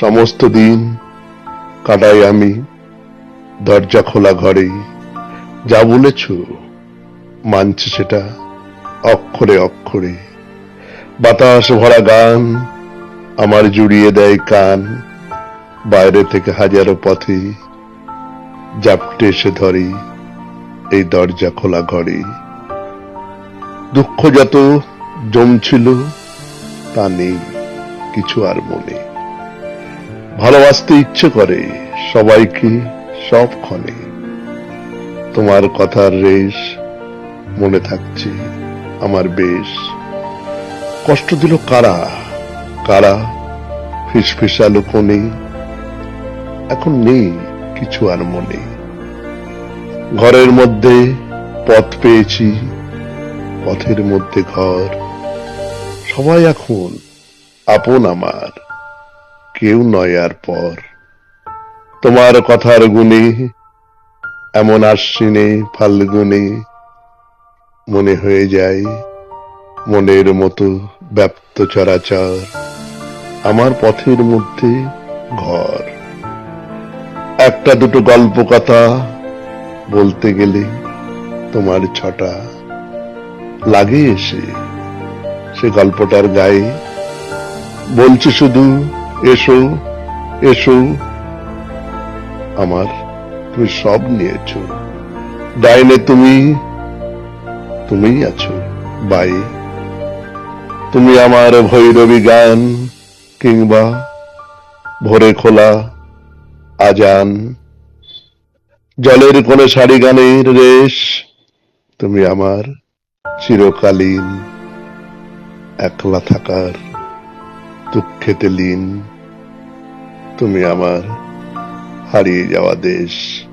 সমস্ত দিন কাটাই আমি দরজা খোলা ঘরে যা বলেছ মানছে সেটা অক্ষরে অক্ষরে। বাতাস ভরা গান আমার জুড়িয়ে দেয় কান। বাইরে থেকে হাজারো পথে জাপটে এসে ধরে এই দরজা খোলা ঘরে। দুঃখ যত জমছিল তা নেই কিছু আর মনে ভালোবাসতে ইচ্ছে করে সবাইকে সব ক্ষণে। তোমার কথার রেশ মনে থাকছে আমার বেশ। কষ্ট দিল কারা? কারা ফিসফিসালো কোণে? এখন নেই কিছু আর মনে। ঘরের মধ্যে পথ পেয়েছি, পথের মধ্যে ঘর। সবাই এখন আপন আমার, কেউ নয় আর পর। তোমার কথার গুণে, এমন আশ্বিনে ফাল্গুনে মনে হয়ে যায় মনের মতো ব্যাপ্ত চরাচর, আমার পথের মধ্যে ঘর। একটা দুটো গল্প কথা বলতে গেলে তোমার ছটা লাগে এসে। সে গল্পটার গায়ে। বলছি শুধু, এসো এসো। আমার তুমি সব নিয়েছো। ডাইনে তুমি, তুমিই আছো। বাই তুমি আমার ভৈরবী গান কিংবা ভোরে খোলা আজান। জলের কোনে শাড়ি গানের রেশ, তুমি আমার চিরকালীন একলা থাকার দুঃখেতে লীন তুমি আমার হারিয়ে যাওয়া দেশ।